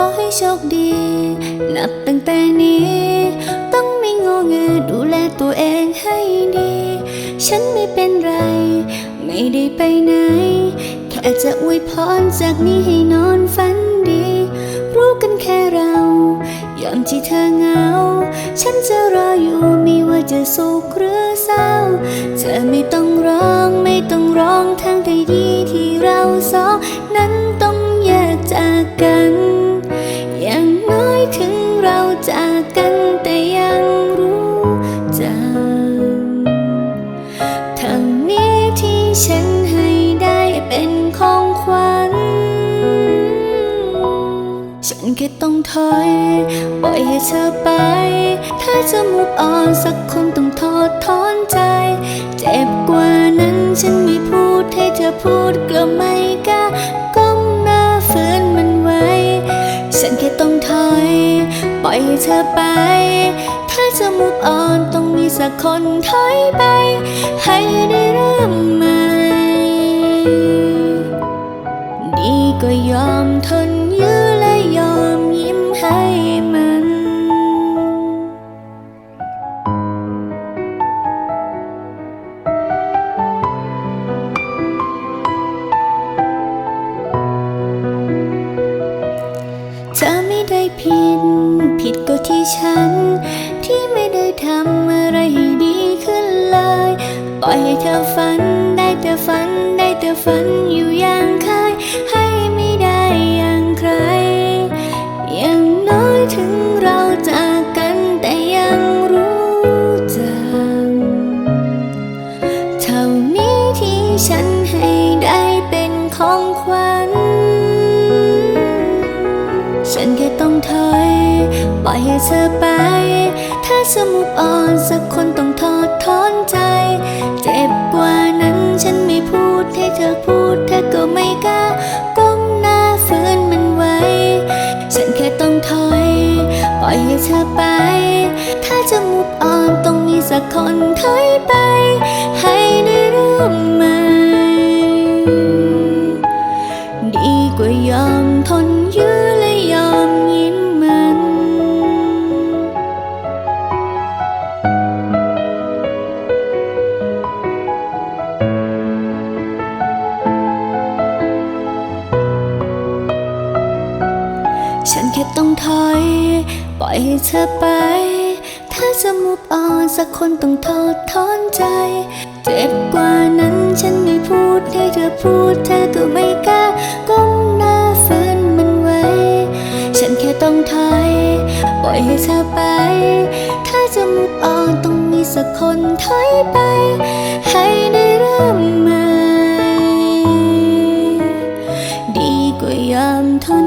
อให้โชคดี นับตั้งแต่นี้ ต้องไม่งอเงือดูแลตัวเองให้ดี ฉันไม่เป็นไร ไม่ได้ไปไหน แค่จะอวยพรจากนี้ให้นอนฝันดี รู้กันแค่เรายามที่เธอเหงา ฉันจะรออยู่ไม่ว่าจะสุขหรือ อย่างน้อยถึงเราจากกันแต่ยังรู้จักท่านี้ที่ฉันให้ได้เป็นของขวัญ ฉันแค่ต้องถอย ปล่อยให้เธอไป ถ้าจะมุกอ่อนสักคนต้องทอดถอนใจ เจ็บกว่านั้นฉันไม่พูดให้เธอพูดก็ไม่ อยให้เธอไป ถ้าจะมุกอ่อนต้องมีสักคนถอยไป ให้ได้เริ่มใหม่ดีก็ยอมทนยื้อและยอมยิ้มให้มันเธอไม่ได้ผิดผิด ก็ที่ฉัน ที่ไม่ได้ทำอะไรให้ดีขึ้นเลย ปล่อยให้เธอฝันได้แต่ฝันได้แต่ฝันอยู่อย่าง อยให้เธอไป ถ้าสมุกอ่อนสักคนต้องทอดถอนใจ เจ็บกว่านั้นฉันไม่พูดให้เธอพูดเธอก็ไม่กล้าก้มหน้าฝืนมันไว้ ฉันแค่ต้องถอย ปล่อยให้เธอไป ถ้าจะมุกอ่อนต้องมีสักคนถอยไป ให้ได้เริ่มใหม่ดีกว่ายอมทนยื้ ฉันแค่ต้องถอย ปล่อยให้เธอไป ถ้าจะมุกอ่อนสักคนต้องทอดถอนใจ เจ็บกว่านั้นฉันไม่พูดให้เธอพูด เธอก็ไม่กล้าก้มหน้าฝืนมันไว้ ฉันแค่ต้องถอย ปล่อยให้เธอไป ถ้าจะมุกอ่อนต้องมีสักคนถอยไป ให้ได้เริ่มใหม่ดีกว่ายอมทน